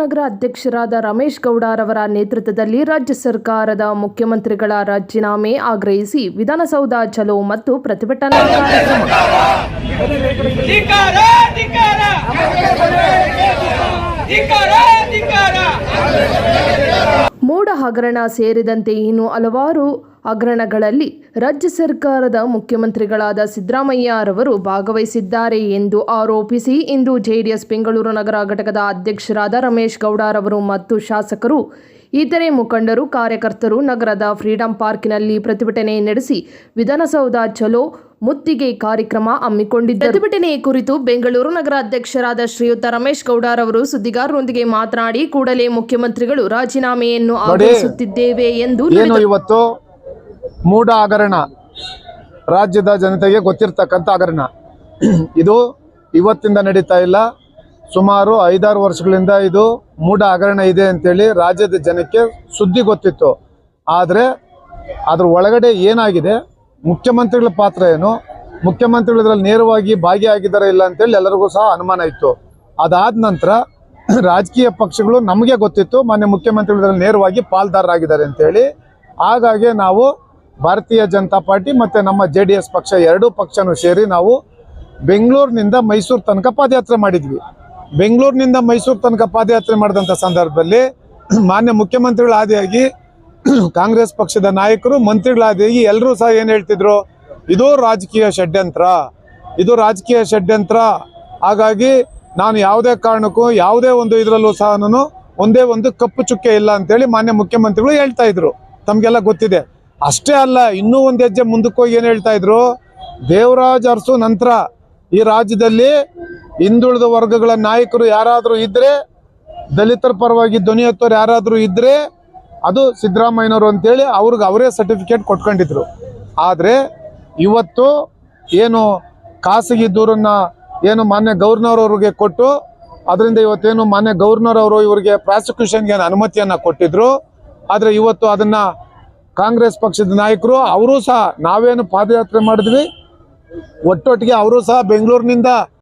ನಗರ ಅಧ್ಯಕ್ಷರಾದ ರಮೇಶ್ ಗೌಡರವರ ನೇತೃತ್ವದಲ್ಲಿ ರಾಜ್ಯ ಸರ್ಕಾರದ ಮುಖ್ಯಮಂತ್ರಿಗಳ ರಾಜೀನಾಮೆ ಆಗ್ರಹಿಸಿ ವಿಧಾನಸೌಧ ಚಲೋ ಮತ್ತು ಪ್ರತಿಭಟನಾ ಕಾರ್ಯಕ್ರಮ. ಹಗರಣ ಸೇರಿದಂತೆ ಇನ್ನು ಹಲವಾರು ಹಗರಣಗಳಲ್ಲಿ ರಾಜ್ಯ ಸರ್ಕಾರದ ಮುಖ್ಯಮಂತ್ರಿಗಳಾದ ಸಿದ್ದರಾಮಯ್ಯರವರು ಭಾಗವಹಿಸಿದ್ದಾರೆ ಎಂದು ಆರೋಪಿಸಿ ಇಂದು ಜೆಡಿಎಸ್ ಬೆಂಗಳೂರು ನಗರ ಘಟಕದ ಅಧ್ಯಕ್ಷರಾದ ರಮೇಶ್ ಗೌಡರವರು ಮತ್ತು ಶಾಸಕರು, ಇತರೆ ಮುಖಂಡರು, ಕಾರ್ಯಕರ್ತರು ನಗರದ ಫ್ರೀಡಂ ಪಾರ್ಕಿನಲ್ಲಿ ಪ್ರತಿಭಟನೆ ನಡೆಸಿ ವಿಧಾನಸೌಧ ಚಲೋ ಮುತ್ತಿಗೆ ಕಾರ್ಯಕ್ರಮ ಹಮ್ಮಿಕೊಂಡಿದ್ದ ಪ್ರತಿಭಟನೆ ಕುರಿತು ಬೆಂಗಳೂರು ನಗರ ಅಧ್ಯಕ್ಷರಾದ ಶ್ರೀಯುತ ರಮೇಶ್ ಗೌಡರವರು ಸುದ್ದಿಗಾರರೊಂದಿಗೆ ಮಾತನಾಡಿ ಕೂಡಲೇ ಮುಖ್ಯಮಂತ್ರಿಗಳು ರಾಜೀನಾಮೆಯನ್ನು ಆಗ್ರಹಿಸುತ್ತಿದ್ದೇವೆ ಎಂದು ಏನು ಇವತ್ತು ಮೂಡ ಹಗರಣ? ರಾಜ್ಯದ ಜನತೆಗೆ ಗೊತ್ತಿರ್ತಕ್ಕಂಥ ಹಗರಣ. ಇದು ಇವತ್ತಿಂದ ನಡೀತಾ ಇಲ್ಲ. ಸುಮಾರು ಐದಾರು ವರ್ಷಗಳಿಂದ ಇದು ಮೂಢ ಹಗರಣ ಇದೆ ಅಂತೇಳಿ ರಾಜ್ಯದ ಜನಕ್ಕೆ ಸುದ್ದಿ ಗೊತ್ತಿತ್ತು. ಆದರೆ ಅದ್ರ ಒಳಗಡೆ ಏನಾಗಿದೆ? ಮುಖ್ಯಮಂತ್ರಿಗಳ ಪಾತ್ರ ಏನು? ಮುಖ್ಯಮಂತ್ರಿಗಳು ಇದರಲ್ಲಿ ನೇರವಾಗಿ ಭಾಗಿಯಾಗಿದ್ದಾರೆ ಇಲ್ಲ ಅಂತೇಳಿ ಎಲ್ಲರಿಗೂ ಸಹ ಅನುಮಾನ ಇತ್ತು. ಅದಾದ ನಂತರ ರಾಜಕೀಯ ಪಕ್ಷಗಳು ನಮಗೆ ಗೊತ್ತಿತ್ತು, ಮಾನ್ಯ ಮುಖ್ಯಮಂತ್ರಿಗಳು ಇದರಲ್ಲಿ ನೇರವಾಗಿ ಪಾಲ್ದಾರರಾಗಿದ್ದಾರೆ ಅಂತೇಳಿ. ಹಾಗಾಗಿ ನಾವು ಭಾರತೀಯ ಜನತಾ ಪಾರ್ಟಿ ಮತ್ತು ನಮ್ಮ ಜೆ ಡಿ ಎಸ್ ಪಕ್ಷ ಎರಡೂ ಪಕ್ಷನೂ ಸೇರಿ ನಾವು ಬೆಂಗಳೂರಿನಿಂದ ಮೈಸೂರು ತನಕ ಪಾದಯಾತ್ರೆ ಮಾಡಿದ್ವಿ. ಬೆಂಗಳೂರಿನಿಂದ ಮೈಸೂರು ತನಕ ಪಾದಯಾತ್ರೆ ಮಾಡಿದಂಥ ಸಂದರ್ಭದಲ್ಲಿ ಮಾನ್ಯ ಮುಖ್ಯಮಂತ್ರಿಗಳು ಆದಿಯಾಗಿ ಕಾಂಗ್ರೆಸ್ ಪಕ್ಷದ ನಾಯಕರು ಮಂತ್ರಿಗಳಾದಿಯಾಗಿ ಎಲ್ಲರೂ ಸಹ ಏನು ಹೇಳ್ತಿದ್ರು? ಇದು ರಾಜಕೀಯ ಷಡ್ಯಂತ್ರ. ಇದು ರಾಜಕೀಯ ಷಡ್ಯಂತ್ರ. ಹಾಗಾಗಿ ನಾನು ಯಾವುದೇ ಕಾರಣಕ್ಕೂ ಯಾವುದೇ ಒಂದು ಇದರಲ್ಲೂ ಸಹ ನಾನು ಒಂದೇ ಒಂದು ಕಪ್ಪು ಚುಕ್ಕೆ ಇಲ್ಲ ಅಂತೇಳಿ ಮಾನ್ಯ ಮುಖ್ಯಮಂತ್ರಿಗಳು ಹೇಳ್ತಾ ಇದ್ರು. ತಮಗೆಲ್ಲ ಗೊತ್ತಿದೆ. ಅಷ್ಟೇ ಅಲ್ಲ, ಇನ್ನೂ ಒಂದು ಹೆಜ್ಜೆ ಮುಂದಕ್ಕೆ ಹೋಗಿ ಏನು ಹೇಳ್ತಾ ಇದ್ರು? ದೇವರಾಜ್ ಅರಸು ನಂತರ ಈ ರಾಜ್ಯದಲ್ಲಿ ಹಿಂದುಳಿದ ವರ್ಗಗಳ ನಾಯಕರು ಯಾರಾದರೂ ಇದ್ರೆ, ದಲಿತರ ಪರವಾಗಿ ಧ್ವನಿ ಎತ್ತೋರು ಯಾರಾದರೂ ಇದ್ರೆ ಅದು ಸಿದ್ದರಾಮಯ್ಯನವರು ಅಂತೇಳಿ ಅವ್ರಿಗೆ ಅವರೇ ಸರ್ಟಿಫಿಕೇಟ್ ಕೊಟ್ಕೊಂಡಿದ್ರು. ಆದರೆ ಇವತ್ತು ಏನು ಖಾಸಗಿ ದೂರನ್ನು ಏನು ಮಾನ್ಯ ಗವರ್ನರ್ ಅವ್ರಿಗೆ ಕೊಟ್ಟು ಅದರಿಂದ ಇವತ್ತೇನು ಮಾನ್ಯ ಗವರ್ನರ್ ಅವರು ಇವರಿಗೆ ಪ್ರಾಸಿಕ್ಯೂಷನ್ಗೆ ಏನು ಅನುಮತಿಯನ್ನು ಕೊಟ್ಟಿದ್ರು. ಆದರೆ ಇವತ್ತು ಅದನ್ನು ಕಾಂಗ್ರೆಸ್ ಪಕ್ಷದ ನಾಯಕರು ಅವರು ಸಹ ನಾವೇನು ಪಾದಯಾತ್ರೆ ಮಾಡಿದ್ವಿ. ಒಟ್ಟೊಟ್ಟಿಗೆ ಅವರು ಸಹ ಬೆಂಗಳೂರಿನಿಂದ